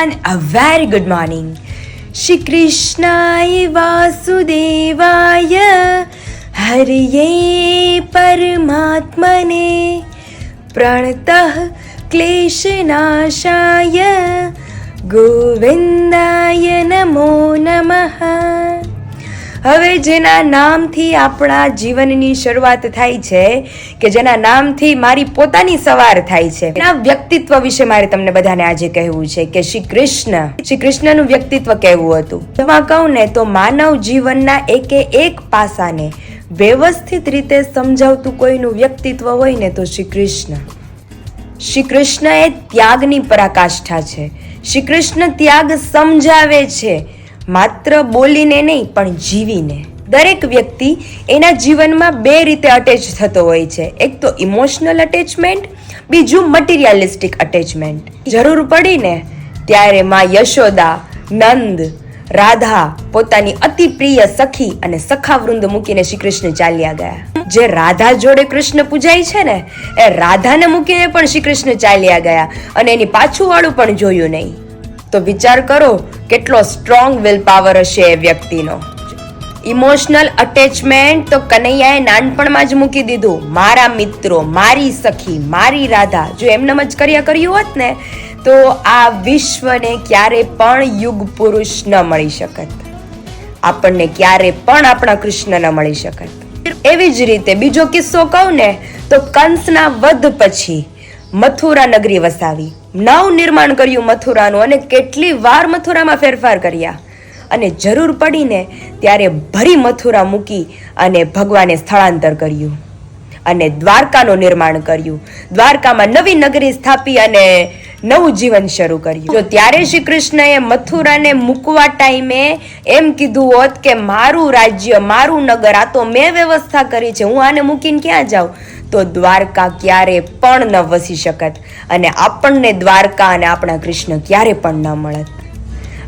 everyone, a very good morning. Shri Krishnaya Vasudevaya Hariye Paramatmane Pranatah Kleshanashaya Govindaya Namo Namaha હવે જેના નામથી આપણા જીવનની શરૂઆત થાય છે કે જેના નામથી મારી પોતાની સવાર થાય છે, એના વ્યક્તિત્વ વિશે મારે તમને બધાને આજે કહેવું છે કે શ્રી કૃષ્ણ, શ્રી કૃષ્ણનું વ્યક્તિત્વ કહેવું હતું? એમાં કહું ને તો માનવ જીવનના એકે એક પાસાને વ્યવસ્થિત રીતે સમજાવતું કોઈનું વ્યક્તિત્વ હોય ને તો શ્રી કૃષ્ણ. શ્રી કૃષ્ણ એ ત્યાગની પરાકાષ્ઠા છે. શ્રી કૃષ્ણ ત્યાગ સમજાવે છે. માત્ર બોલીને નહીં, પણ જીવીને. દરેક વ્યક્તિ એના જીવનમાં બે રીતે અટેચ થતો હોય છે. એક તો ઇમોશનલ અટેચમેન્ટ બીજું મટીરિયાલિસ્ટિક અટેચમેન્ટ જરૂર પડીને ત્યારે માં યશોદા, નંદ, રાધા પોતાની અતિ પ્રિય સખી અને સખાવૃંદ મૂકીને શ્રી કૃષ્ણ ચાલ્યા ગયા. જે રાધા જોડે કૃષ્ણ પૂજાય છે ને, એ રાધાને મૂકીને પણ શ્રી કૃષ્ણ ચાલ્યા ગયા અને એની પાછું વાળું પણ જોયું નહીં. તો વિચાર કરો કેટલો સ્ટ્રોંગ વિલ પાવર હશે એ વ્યક્તિનો. ઇમોશનલ અટેચમેન્ટ તો કનૈયાએ નાનપણમાં જ મૂકી દીધું. મારા મિત્રો, મારી સખી, મારી રાધા, જો એમનેમ જ કર્યા કર્યું હોત ને, તો આ વિશ્વને ક્યારે પણ યુગ પુરુષ ન મળી શકત. આપણને ક્યારે પણ આપણા કૃષ્ણ ન મળી શકત. એવી જ રીતે બીજો કિસ્સો કહું ને, તો કંસના વધ પછી મથુરા નગરી વસાવી. નવ નિર્માણ કર્યું મથુરાનું અને કેટલી વાર મથુરામાં ફેરફાર કર્યા. અને જરૂર પડીને ત્યારે ભરી મથુરા મૂકી અને ભગવાને સ્થળાંતર કર્યું. અને દ્વારકાનું નિર્માણ કર્યું. દ્વારકામાં નવી નગરી સ્થાપી અને નવું જીવન શરૂ કર્યું. જો ત્યારે શ્રી કૃષ્ણએ મથુરાને મૂકવા ટાઈમે એમ કીધું હોત કે મારું રાજ્ય, મારું નગર, આ તો મેં વ્યવસ્થા કરી છે. હું આને મૂકીને ક્યાં જાઉં? તો દ્વારકા ક્યારે પણ ન વસી શકત અને આપણને દ્વારકા અને આપણા કૃષ્ણ ક્યારે પણ ન મળત.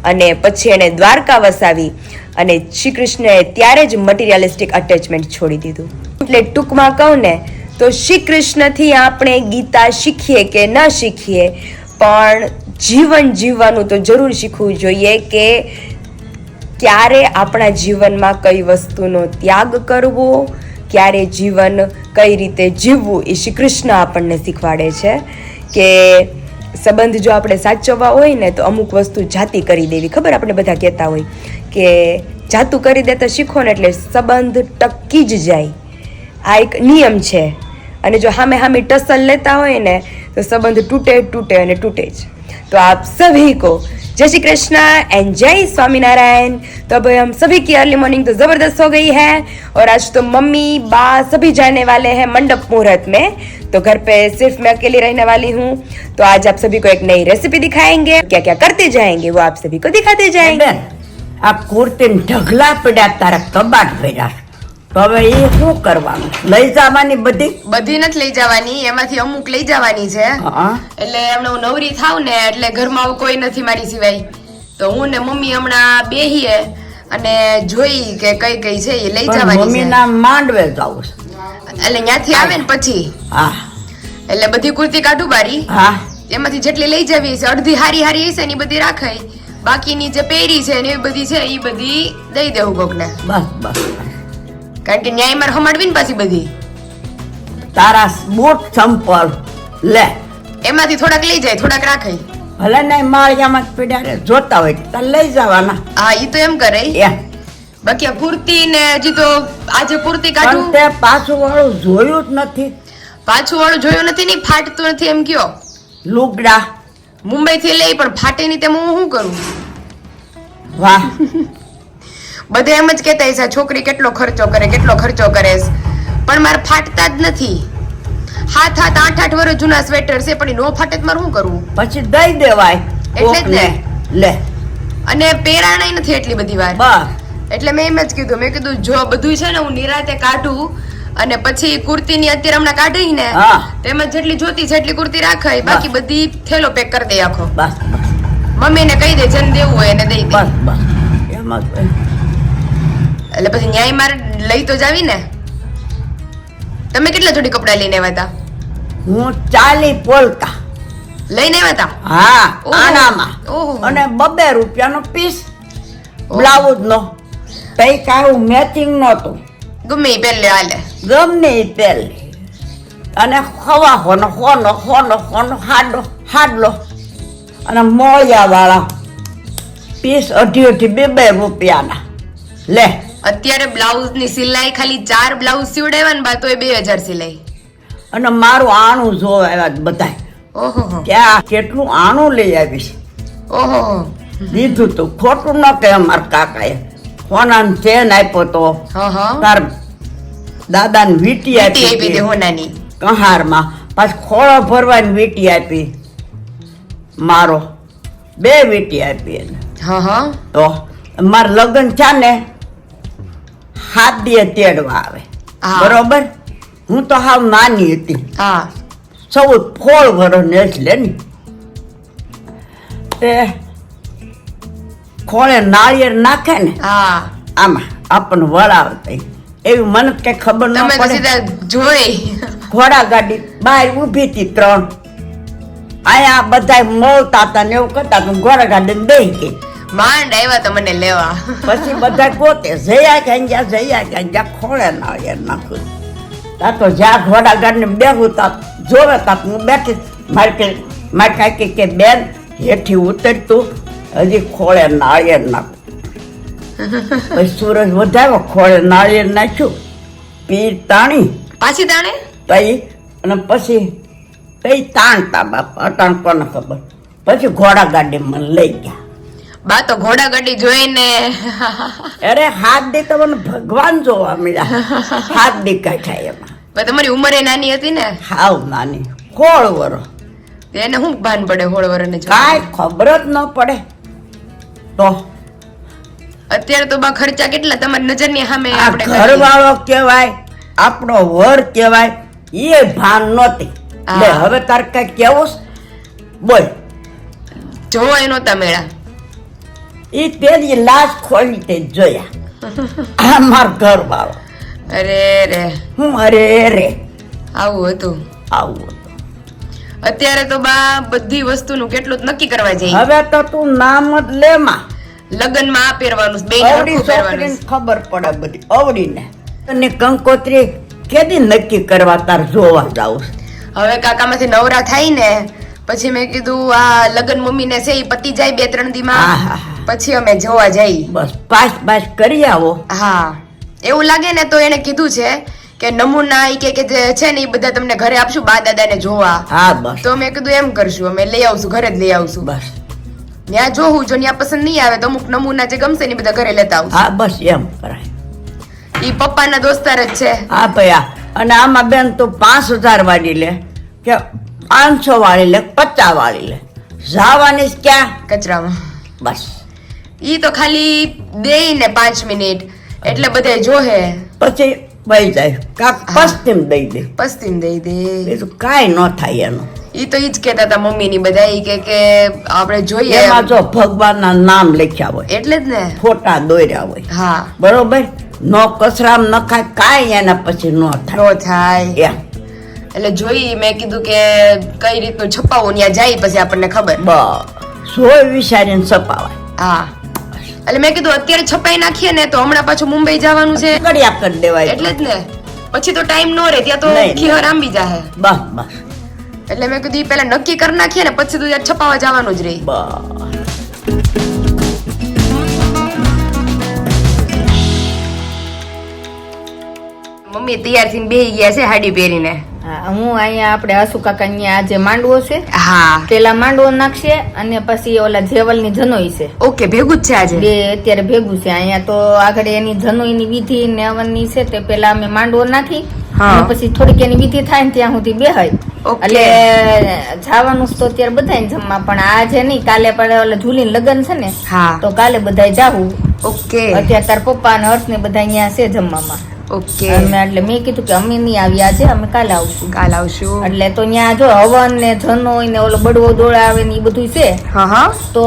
અને પછી એણે દ્વારકા વસાવી અને શ્રી કૃષ્ણએ ત્યારે જ મટીરિયાલિસ્ટિક અટેચમેન્ટ છોડી દીધું. એટલે ટૂંકમાં કહું ને, તો શ્રી કૃષ્ણથી આપણે ગીતા શીખીએ કે ન શીખીએ, પણ જીવન જીવવાનું તો જરૂર શીખવું જોઈએ કે ક્યારે આપણા જીવનમાં કઈ વસ્તુનો ત્યાગ કરવો ક્યારે જીવન કઈ રીતે જીવવું એ શ્રી કૃષ્ણ આપણને શીખવાડે છે કે સંબંધ જો આપણે સાચવવા હોય ને તો અમુક વસ્તુ જાતિ કરી દેવી. ખબર આપણે બધા કહેતા હોય કે જાતું કરી દેતા શીખો ને એટલે સંબંધ ટકી જ જાય. આ એક નિયમ છે. અને જો હામે હામે ટસલ લેતા હોય ને તો સંબંધ તૂટે તૂટે અને તૂટે જ. તો આપ સભી કો जय श्री कृष्णा एंड जय स्वामीनारायण तो अब हम सभी की अर्ली मॉर्निंग तो ज़बरदस्त हो गई है और आज तो मम्मी, बा सभी जाने वाले हैं मंडप मुहूर्त में। तो घर पे सिर्फ़ मैं अकेली रहने वाली हूँ। तो आज आप सभी को एक नई रेसिपी दिखाएँगे। क्या क्या करते जाएँगे वो आप सभी को दिखाते जाएँगे। आप कुर्ते ढगला पड़ा तारक तो बाद पे તો હવે એ શું કરવાનું? લઈ જવાની બધી? બધી નથી લઈ જવાની એમાંથી અમુક લઈ જવાની છે. એટલે હમણાં હું નવરી થાવ ને એટલે ઘરમાં આવું કોઈ નથી મારી સિવાય. તો હું ને મમ્મી હમણાં બેહીએ અને જોઈ કે કઈ કઈ છે એ લઈ જવાની મમ્મી ના માંડવે જાવ એટલે ત્યાંથી આવે ને પછી? હા. એટલે બધી કુર્તી કાઢું બારી? હા. એમાંથી જેટલી લઈ જવી છે અડધી હારી હારી હશે ને બધી રાખાય બાકીની જે પહેરી છે ને એ બધી છે એ બધી દઈ દેવું કોકને. બસ બસ. કારણ કે ન્યાય મારે હમાડવી ને પાછી બધી. તારા બૂટ સંપલ. લે. એમાંથી થોડાક લઈ જાય થોડાક રાખે. ભલે નહીં માળિયામાં જ પડ્યા જોતા હોય તો લઈ જવાના. હા ઈ તો એમ કરે. બાકી આ ને હજી તો આજે પણ કાઢું. તે પાછું વાળું જોયું જ નથી. પાછું વાળું જોયું નથી ને ફાટતું નથી એમ કયો. લુગડા. મુંબઈ થી લઈ પણ ફાટે ની તેમ હું શું કરું? વાહ. બધા એમ જ કહેતા હશે છોકરી કેટલો ખર્ચો કરે કેટલો ખર્ચો કરે પણ મારે ફાટતા જ નથી. હાથ હાથ આઠ આઠ વર્ષ જૂના સ્વેટર છે પણ નો ફાટે તો મારે શું કરવું? પછી દઈ દેવાય. એટલે જ ને. લે. અને પેરાણાય નથી એટલી બધી વાર. એટલે મેં એમ જ કીધું મેં કીધું જો બધું છે ને હું નિરાતે કાઢું અને પછી કુર્તી ની અત્યારે હમણાં કાઢી ને. તેમાં જેટલી જોતી છે એટલી કુર્તી રાખાય બાકી બધી થેલો પેક કરી દે આખો. મમ્મી ને કહી દે જેને દેવું હોય એને દઈ દે. બસ બસ. એમ. એટલે પછી ન્યાય મારે લઈ તો જાવી ને? તમે કેટલા જોડી કપડા લઈને આવ્યા હતા હું ચાલી પોલકા લઈને આવ્યા હતા હા. આનામાં. અને બબે રૂપિયાનો પીસ. બ્લાઉઝ નો. તઈ કાયું મેચિંગ નહોતું. ગમે એ પહેરલે હાલે. ગમે પહેલી અને ખવા હોનો હોનો હોનો હોનો હાડો હાડલો. અને મોળિયા વાળા પીસ અઢી અઢી બે બે રૂપિયાના. લે. અત્યારે બ્લાઉઝની સિલાઈ ખાલી ચાર બ્લાઉઝ સીવડાવ્યા ને બા એ બે હજાર સિલાઈ. અને મારું આણું જો આવ્યા બધાય. ઓહો કે આ કેટલું આણું લઈ આવીશ. ઓહો દીધું તો ખોટું ન કે અમારા કાકાએ. સોનાનો ચેન આપ્યો તો. તાર દાદાને વીટી આપી હોનાની. કંહારમાં. પાછી ખોળો ભરવાની વીટી આપી. મારો બે વીટી આપી એને. તો મારા લગ્ન છે ને હાથ દીએ તેડવા આવે. બરોબર? હું તો હાવ નાની હતી. હા. સૌ ફોળ વરસને એટલે ને. તે ખોળે નાળિયેર નાખે ને હા. આમાં આપણને વળાવતા એવી મને કઈ ખબર ન પડે. જોઈ. ઘોડા ગાડી બહાર ઊભી હતી ત્રણ. અહીંયા બધા મળતા હતા ને એવું કરતા ઘોડા ગાડી દઈ ગઈ. માંડ આવ્યા તો મને લેવા. પછી બધા ગોતે જયા ગાંજા જયા ગાંજા ખોળે નાળિયેર નાખું. તા તો જ્યાં ઘોડા ગાડીને બેહું તા જોવે તા હું બેઠી. મારે મારે કાંઈ કે બેન હેઠી ઉતરતું હજી ખોળે નાળિયેર નાખું. પછી સૂરજ વધાર્યો ખોળે નાળિયેર નાખ્યું. પીર તાણી. પાછી તાણે? પછી અને પછી કઈ તાણતા બાપ અટાણ કોને ખબર? પછી ઘોડા ગાડી મને લઈ ગયા. બા તો ઘોડા ગાડી જોઈને. અરે હાથ દી તો મને ભગવાન જોવા મળ્યા. હાથ દી કાઢ્યા એમાં. બા તમારી ઉંમર એ નાની હતી ને? હાવ નાની. હોળ વરો. એને શું ભાન પડે હોળ વરને કાંઈ ખબર જ ન પડે. તો? અત્યારે તો બા ખર્ચા કેટલા? તમારી નજરની સામે આપણે. ઘરવાળો કહેવાય આપણો વર કહેવાય એ ભાન નહોતી. હવે તાર કઈ કેવું બોલ. જોવો એ નહોતા મેળા. એ તેની લાશ ખોલી તે જોયા. આ માર ઘરવાળો અરે રે. હું અરે રે. આવું હતું. આવું હતું. અત્યારે તો બા બધી વસ્તુનું કેટલું જ નક્કી કરવા જઈ. હવે તો તું નામ જ લેમાં લગ્નમાં આ પહેરવાનું બે છોકરીને ખબર પડે બધી. અવળીને અને કંકોત્રી કેદી નક્કી કરવા તાર જોવા જાવ હવે કાકામાંથી નવરા થાય ને પછી મેં કીધું આ લગ્ન મમ્મીને છે એ પતી જાય બે ત્રણ દીમાં. પછી અમે જોવા જઈ. બસ પાસ પાસ કરી આવો. હા. એવું લાગે ને તો એને કીધું છે કે નમૂના ઈ કે કે જે છે ને એ બધા તમને ઘરે આપશું બા દાદાને જોવા. હા બસ. તો મેં કીધું એમ કરશું અમે લઈ આવશું ઘરે જ લઈ આવશું. બસ. ત્યાં જોવું જો ત્યાં પસંદ નહીં આવે તો અમુક નમૂના જે ગમશે ને બધા ઘરે લેતા આવશું. હા બસ એમ કરાય. ઈ પપ્પાના દોસ્તાર જ છે. હા ભયા. અને આમાં બેન તો પાંચ હજાર વાળી લે કે પાંચસો વાળી લે પચાસ વાળી લે. જાવાની ક્યાં? કચરામાં. બસ. ઈ તો ખાલી દે ને પાંચ મિનિટ. એટલે બધા જોહે. પછી વહી જાય. કાક. પશ્ચિમ દઈ દે. પશ્ચિમ દઈ દે. બીજું કાંઈ ન થાય એનું. ઈ તો ઈ જ કહેતા હતા મમ્મી ની બધા ઈ કે કે આપણે જોઈએ એમાં. જો ભગવાનના નામ લખ્યા હોય એટલે જ ને. ફોટા દોર્યા હોય. હા. બરોબર? નો કસરામ ન ખાય કાંઈ એના પછી ન થાય. નો થાય. એટલે જોઈ મેં કીધું કે કઈ રીતનું છપાવું ત્યાં જાય પછી આપણને ખબર. બસ. જોઈ વિચારીને છપાવાય. હા. એટલે મેં કીધું અત્યારે છપાઈ નાખીએ ને તો હમણાં પાછું મુંબઈ જવાનું છે. કડિયા કરી દેવાય એટલે જ ને. પછી તો ટાઈમ નો રહે ત્યાં તો ખીહર આંબી જાહે. બસ બસ. એટલે મેં કીધું ઈ પહેલા નક્કી કરી નાખીએ ને પછી તો છપાવા જવાનું જ રહી બસ. મમ્મી તૈયાર થઈને બેહી ગયા છે હાડી પહેરીને. હા, હું અહીંયા આપણે અસુકાકા અહીંયા આજે માંડવો છે હા. પેલા માંડવો નાખશે અને પછી ઓલા જેવલની જનોઈ છે. ઓકે ભેગું જ છે આજે? બે અત્યારે ભેગું છે અહીંયા તો આગળ એની જનોઈની વિધિ ને અવનની છે તે પેલા અમે માંડવો નાખી પછી થોડીક એની વિધિ થાય ને ત્યાં સુધી બેહાય. એટલે જવાનું તો અત્યારે બધા જમવા પણ આજે નહીં કાલે પણ ઓલા જુલીન લગ્ન છે ને તો કાલે બધાય જાવું ઓકે. અત્યારે તાર પપ્પા અને હર્ષ ને બધા અહીંયા છે જમવામાં. ઓકે અમે એટલે મેં કીધું કે અમે નહીં આવ્યા છે અમે કાલે આવશું. કાલ આવશું. એટલે તો ત્યાં જો હવન ને જનોઈ ને ઓલો બડવો દોડાવે ને એ બધું છે હા હા. તો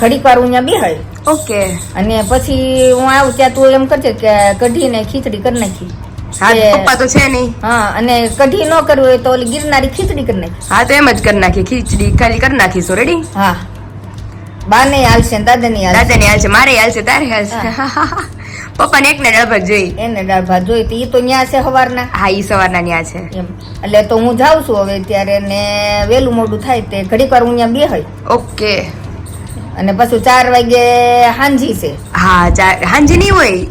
ઘડીક વાર હું ત્યાં બેહાય. ઓકે અને પછી હું આવું ત્યાં તું એમ કરજે કે કઢીને ખીચડી કરી નાખી. પપ્પા તો છે નહીં. હા અને કઢી ન કરવું હોય તો ઓલી ગિરનારી ખીચડી કરી નાખી. હા તો એમ જ કરી નાખી. ખીચડી ખાલી કરી નાખીશું રેડી હા. બા નહીં હાલશે ને દાદા નહીં હાલશે. દાદાની હાલ છે મારે હાલ છે તારે હાલ છે એક ને દાળ ભાત જોઈ એને દાળ ભાત જોઈ તો એ તો ન્યા છે સવારના. હા ઈ સવારના ન્યા છે. એમ એટલે તો હું જાઉં છું હવે ત્યારે ને વહેલું મોડું થાય તે ઘડીક વાર હું ત્યાં બેહાય ઓકે. અને પછી ચાર વાગે હાંજી છે. હા ચાર હાંજી નહીં હોય.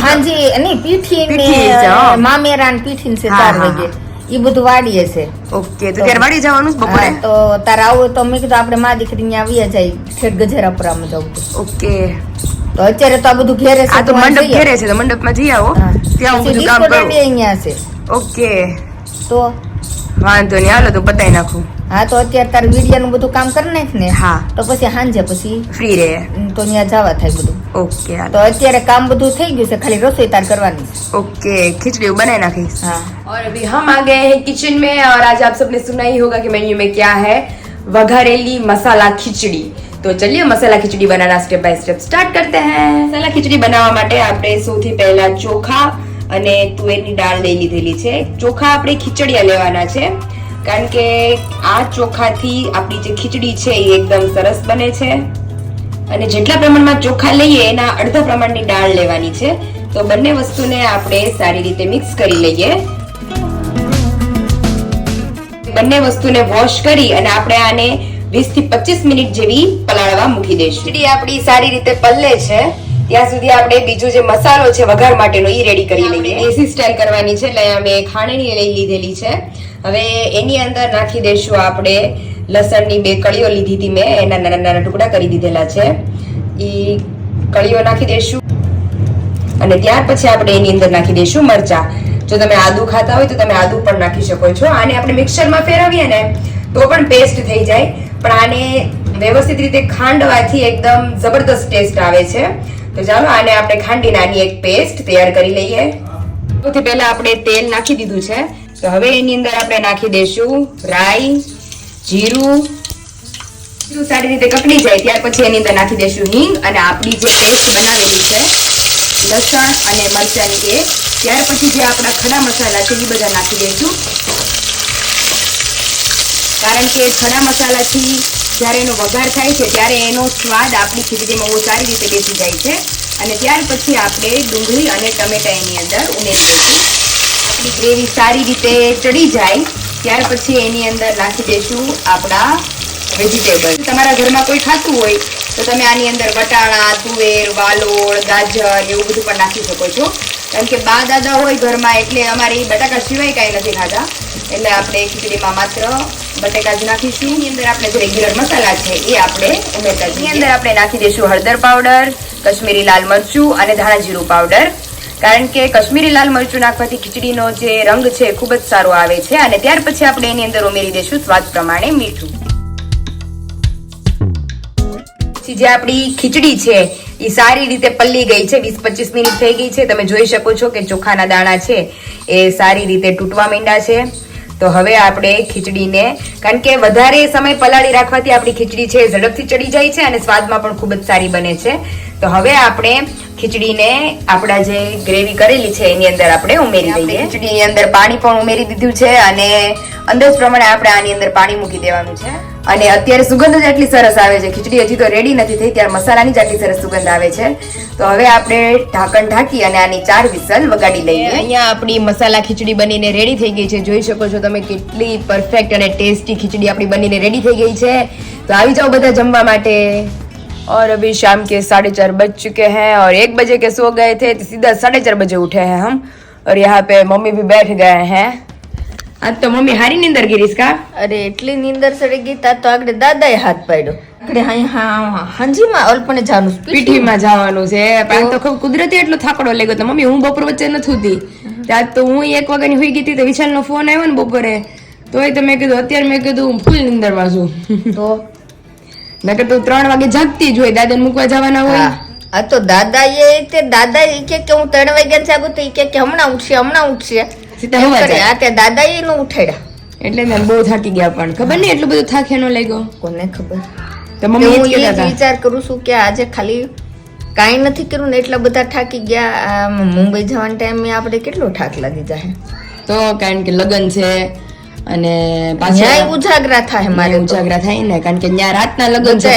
હાંજી નહીં પીઠી પીઠી છે, ને હો. મામેરા પીઠી છે ચાર વાગે. ઈ બધું વાડીએ છે. ઓકે તો ત્યારે વાડી જવાનું બપોરે? તો તારે આવું તો મેં કીધું આપણે મા દીકરી ત્યાં આવીએ જાય ઠેઠ ગજેરાપુરામાં જવું ઓકે. તો અત્યારે તો આ બધું ઘેરે છે આ તો તો મંડપ ઘેરે છે તો મંડપમાં જઈ આવો. ત્યાં હું બધું કામ કરું. અહીંયા છે. ઓકે. તો? વાંધો નહીં હાલો તો બતાવી નાખું. હા તો અત્યારે તારે વિડિયાનું બધું કામ કરી નાખ ને. હા. તો પછી સાંજે પછી ફ્રી રહે. તો ત્યાં જવા થાય બધું. ઓકે હાલો તો અત્યારે કામ બધું થઈ ગયું છે ખાલી રસોઈ તાર કરવાની છે ओके खिचड़ी बनाए नाखीस હા और अभी हम आ गए हैं किचन में और आज आप सबने सुना ही होगा कि मेन्यू में क्या है वघारेली मसाला खिचड़ी तो चलिए मसाला खिचड़ी बनाना स्टेप बाय स्टेप स्टार्ट करते हैं મસાલા ખીચડી બનાવવા માટે આપણે સૌથી પહેલા ચોખા અને તુવેરની દાળ લઈ લીધેલી છે ચોખા આપણે ખીચડિયા લેવાના છે કારણ કે આ ચોખાથી આપણી જે ખીચડી છે એ એકદમ સરસ બને છે અને જેટલા પ્રમાણમાં ચોખા લઈએ એના અડધા પ્રમાણની દાળ લેવાની છે. તો બંને વસ્તુને આપણે સારી રીતે મિક્સ કરી લઈએ. બંને વસ્તુને વોશ કરી અને આપણે આને 20 થી 25 મિનિટ જેવી પલાળવા મૂકી દઈશું. ખીચડી આપણી સારી રીતે પલ્લે છે. ત્યાં સુધી આપણે બીજો જે મસાલો છે વઘાર માટેનો એ રેડી કરી લઈએ. દેશી સ્ટાઈલ કરવાની છે એટલે અમે ખાંડણી લઈ લીધેલી છે. હવે એની અંદર નાખી દઈશું આપણે લસણની બે કળીઓ લીધી હતી મેં, એના નાના નાના ટુકડા કરી દીધેલા છે. એ કળીઓ નાખી દઈશું અને ત્યાર પછી આપણે એની અંદર નાખી દઈશું મરચા. જો તમે આદુ ખાતા હોય તો તમે આદુ પણ નાખી શકો છો. આને આપણે મિક્સરમાં ફેરવીએ ને, તો પણ પેસ્ટ થઈ જાય. પણ આને વ્યવસ્થિત રીતે ખાંડવાથી એકદમ જબરદસ્ત ટેસ્ટ આવે છે. તો ચાલો, આને આપણે ખાંડીને આની એક પેસ્ટ તૈયાર કરી લઈએ. સૌથી પહેલા આપણે તેલ નાખી દીધું છે. તો હવે એની અંદર આપણે નાખી દઈશું રાઈ જીરું. જીરું સારી રીતે કકડી જાય, ત્યાર પછી એની અંદર નાખી દઈશું હિંગ અને આપણી જે પેસ્ટ બનાવેલી છે, લસણ અને મરચાની એ ત્યાર પછી જે આપણા ખડા મસાલા છે, એ બધા નાખી દઈશું કારણ કે ખડા મસાલાથી જ્યારે એનો વઘાર થાય છે, ત્યારે એનો સ્વાદ આપણી ખીચડીમાં બહુ સારી રીતે બેસી જાય છે. અને ત્યાર પછી આપણે ડુંગળી અને ટમેટા એની અંદર ઉમેરી દઈશું. આપણી ગ્રેવી સારી રીતે ચડી જાય. ત્યાર પછી એની અંદર નાખી દઈશું આપણા વેજીટેબલ તમારા ઘરમાં કોઈ ખાતું હોય, તો તમે આની અંદર વટાણા, તુવેર, વાલોળ, ગાજર એવું બધું પણ નાખી શકો છો. કારણ કે બા દાદા હોય ઘરમાં, એટલે અમારે બટાકા સિવાય કાંઈ નથી ખાતા. એટલે આપણે ખીચડીમાં માત્ર બટેકા જ નાખીશું. એની અંદર આપણે જે રેગ્યુલર મસાલા છે, એ આપણે ઉમેરતા એની અંદર આપણે નાખી દઈશું હળદર પાવડર, કશ્મીરી લાલ મરચું અને ધાણા જીરું પાવડર. કારણ કે કશ્મીરી લાલ મરચું નાખવાથી ખીચડીનો જે રંગ છે ખૂબ જ સારો આવે છે અને ત્યાર પછી આપણે એની અંદર ઉમેરી દઈશું સ્વાદ પ્રમાણે મીઠું. પછી જે આપણી ખીચડી છે, એ સારી રીતે પલ્લી ગઈ છે, વીસ પચીસ મિનિટ થઈ ગઈ છે. તમે જોઈ શકો છો કે ચોખાના દાણા છે, એ સારી રીતે તૂટવા માંડ્યા છે. તો હવે આપણે ખીચડીને કારણ કે વધારે સમય પલાળી રાખવાથી આપણી ખીચડી છે ઝડપથી ચડી જાય છે અને સ્વાદમાં પણ ખૂબ જ સારી બને છે. તો હવે આપણે ખીચડીને આપણા જે ગ્રેવી કરેલી છે એની અંદર આપણે ઉમેરી દઈએ. ખીચડીની અંદર પાણી પણ ઉમેરી દીધું છે અને અંદાજ પ્રમાણે આપણે આની અંદર પાણી મૂકી દેવાનું છે. અને અત્યારે સુગંધ જ એટલી સરસ આવે છે ખીચડી હજી તો રેડી નથી થઈ ત્યારે મસાલાની જ આટલી સરસ સુગંધ આવે છે તો હવે આપણે ઢાંકણ ઢાંકી અને આની ચાર વિસલ વગાડી લઈએ અહીંયા આપણી મસાલા ખીચડી બનીને રેડી થઈ ગઈ છે જોઈ શકો છો તમે કેટલી પરફેક્ટ અને ટેસ્ટી ખીચડી આપણી બનીને રેડી થઈ ગઈ છે તો આવી જાઓ બધા જમવા માટે और अभी शाम के साढ़े चार बज चुके हैं और एक बजे के सो गए थे तो सीधा साढ़े चार बजे उठे हैं हम और यहाँ पे मम्मी भी बैठ गए हैं આજ તો મમ્મી હારી નીંદર ગીરીશ કા? અરે એટલી નીંદર સડી ગઈ તા તો આગળ દાદાએ હાથ પાડ્યો. આપણે હા હા હાંજીમાં અલ્પને જવાનું પીઠીમાં જવાનું છે. પણ તો ખૂબ કુદરતી એટલો થાકડો લાગ્યો તો મમ્મી હું બપોર વચ્ચે નથી હતી ત્યાં તો હું એક વાગ્યાની હોઈ ગઈ હતી તો વિશાલનો ફોન આવ્યો ને બપોરે. તોય તો મેં કીધું અત્યારે મેં કીધું હું ફૂલ નીંદરમાં છું. તો? નકર તો ત્રણ વાગે જાગતી જ હોય દાદાને મૂકવા જવાના હોય. આ તો દાદા એ તે દાદા એ કે હું ત્રણ વાગ્યા જાગું તો એ કે હમણાં ઉઠશે હમણાં ઉઠશે દાદા એ નો ઉઠાડ્યા. એટલે મેં બહુ થાકી ગયા પણ. ખબર નહીં એટલું બધું થાક એનો લાગ્યો? કોને ખબર? તો મમ્મી હું એ વિચાર કરું છું કે આજે ખાલી કાંઈ નથી કર્યું ને એટલા બધા થાકી ગયા. મુંબઈ જવાના ટાઈમે આપણે કેટલો થાક લાગી જાય તો કારણ કે લગ્ન છે અને પાછા ઉજાગરા થાય મારે ઉજાગરા થાય ને કારણ કે ત્યાં રાતના લગ્ન છે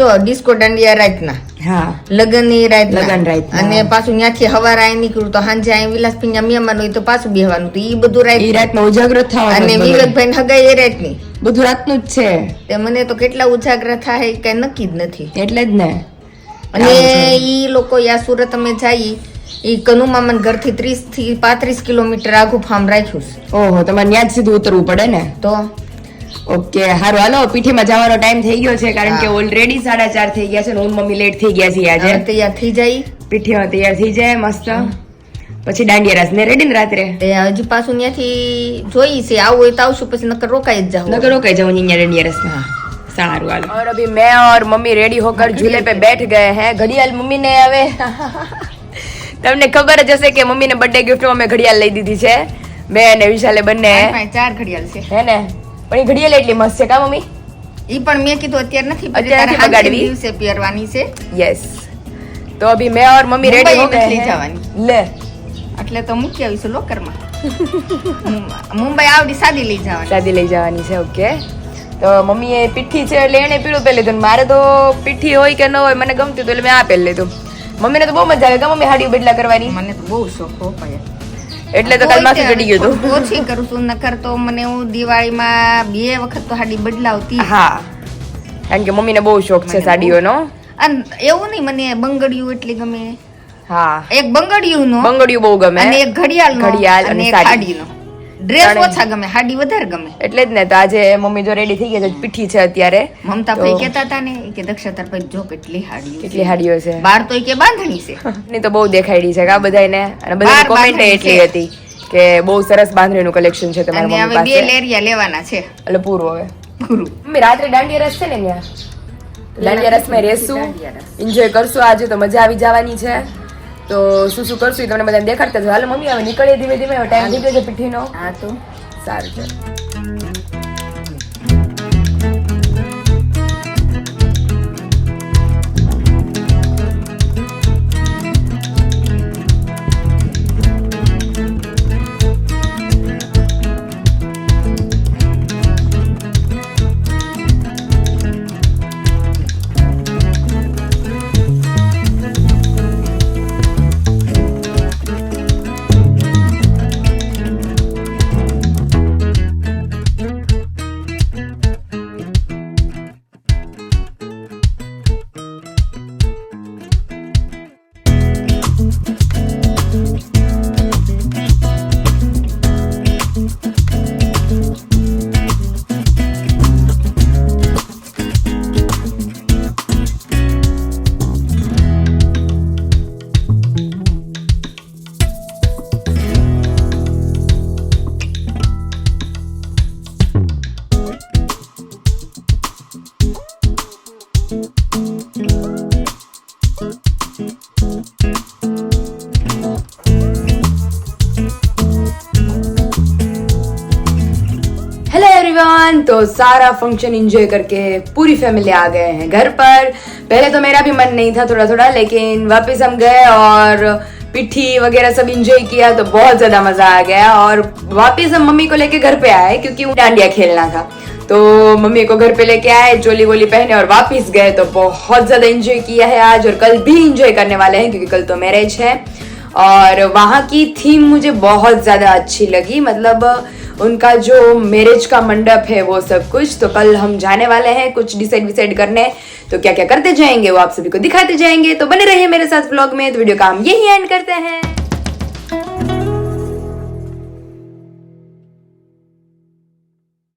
તો ડિસ્કો દાંડિયા રાતના. હા. લગ્નની રાત લગન રાત અને પાછું ત્યાંથી હવાર અહીં નીકળ્યું તો સાંજે અહીં વિલાસપિંજા મહેમાન હોય તો પાછું બેહવાનું તો ઈ બધું એ રાત રાતમાં ઉજાગરો જ અને વિવેકભાઈ હગાઈ એ રાતની. બધું રાતનું જ છે. તે મને તો કેટલા ઉજાગ્ર થાય કઈ નક્કી જ નથી. એટલે જ ને. અને ઈ લોકો યા સુરત અમે જઈ ઈ કનુ ઘર ઘરથી ત્રીસથી પાંત્રીસ કિલોમીટર આઘું ફાર્મ રાખ્યું છે. ઓહો તમારે ત્યાં જ સીધું ઉતરવું પડે ને? તો? ઓકે હારું હાલો પીઠીમાં જવાનો ટાઈમ થઈ ગયો છે કારણ કે હા. ઓલરેડી સાડા ચાર થઈ ગયા છે ને હું ને મમ્મી લેટ થઈ ગયા છીએ આજે હવે તૈયાર થઈ જાય પીઠીમાં તૈયાર થઈ જાય મસ્ત પછી દાંડિયા રાસ ને રેડી ને રાત્રે તે હજી પાછું ત્યાંથી જોઈ છે આવું હોય તો આવશું પછી નકર રોકાઈ જ જાવ नगर रोके जाओ निन्या रेडिया रस्ता सारू वाला और अभी मैं और मम्मी रेडी होकर झूले पे बैठ गए हैं घड़ियाल मम्मी ने હવે તમને ખબર જ હશે કે મમ્મીને બર્થડે ગિફ્ટમાં મેં ઘડિયાળ લઈ દીધી છે મેં અને વિશાલે બંને ચાર ઘડિયાળ છે હે ને પણ એ ઘડિયાળ એટલી મસ્ત છે કા મમ્મી? એ પણ મેં કીધું અત્યારે નથી અત્યારે બગાડવી. દિવસે પહેરવાની છે. યસ તો અભી મેં ઓર મમ્મી રેડી હો ગઈ જવાની. લે. એટલે તો મૂકી આવીશું લોકરમાં મુંબઈ આવડી સાદી લઈ જવાની. સાદી લઈ જવાની છે ઓકે. તો મમ્મી એ પીઠી છે એટલે એણે પીળું પહેરી લીધું. મારે તો પીઠી હોય કે ન હોય મને ગમતી તો એટલે મેં આ પહેરી લીધું. મમ્મીને તો બહુ મજા આવે કે મમ્મી હાડી બદલા કરવાની? મને તો બહુ શોખ હો એટલે તો કાલ માથું ચડી ગયું હતું. ઓછી કરું છું નકર તો મને હું દિવાળીમાં બે વખત તો સાડી બદલાવતી. હા. કારણ કે મમ્મીને બહુ શોખ છે. સાડીઓનો. અને એવું નહીં મને બંગડિયું એટલી ગમે. હા. એક બંગડિયું નો બંગડિયું બહુ ગમે. અને એક ઘડિયાળ ઘડિયાળ અને અને એક સાડી. હાડીનો. ડ્રેસ ઓછા ગમે હાડી વધારે ગમે. એટલે જ ને તો આજે મમ્મી જો રેડી થઈ ગયા છે પીઠી છે અત્યારે. મમતા ભાઈ કહેતા હતા ને કે દક્ષાતાર ભાઈ જો કેટલી હાડી કેટલી હાડીઓ છે. બાર તો કે બાંધણી છે. ની તો બહુ દેખાડી છે કા બધાને અને બધા કોમેન્ટ એટલી હતી કે બહુ સરસ બાંધણીનું કલેક્શન છે તમારા મમ્મી પાસે. બે લેરિયા લેવાના છે. એટલે પૂરું હવે. પૂરું. મમ્મી રાત્રે દાંડિયા રસ છે ને ત્યાં દાંડિયા રસમાં રહેશું એન્જોય કરશું આજે તો મજા આવી જવાની છે. તો શું શું કરશું એ તમને બધાને દેખાડતા હાલ મમ્મી હવે નીકળીએ ધીમે ધીમે ટાઈમ ગયો છે પીઠીનો. હા તો. સારું છે सारा फ़ंक्शन एंजॉय करके पूरी फैमिली आ गए हैं घर पर। पहले तो मेरा भी मन नहीं था थोड़ा थोड़ा लेकिन वापस हम गए और पिट्ठी वगैरह सब एंजॉय किया तो बहुत ज़्यादा मज़ा आ गया और वापस हम मम्मी को लेके घर पे आए क्योंकि डांडिया खेलना था। तो मम्मी को घर पे लेके आए, चोली वोली पहने और वापस गए तो बहुत ज़्यादा इंजॉय किया है आज और कल भी इंजॉय करने वाले हैं क्योंकि कल तो मैरिज है। और वहाँ की थीम मुझे बहुत ज़्यादा अच्छी लगी मतलब उनका जो मैरिज का मंडप है, वो सब कुछ। तो कल हम जाने वाले हैं, कुछ डिसाइड विसाइड करने। तो क्या क्या करते जाएँगे, वो आप सभी को दिखाते जाएँगे। तो बने रहिए मेरे साथ ब्लॉग में। तो वीडियो का हम यही एंड करते हैं।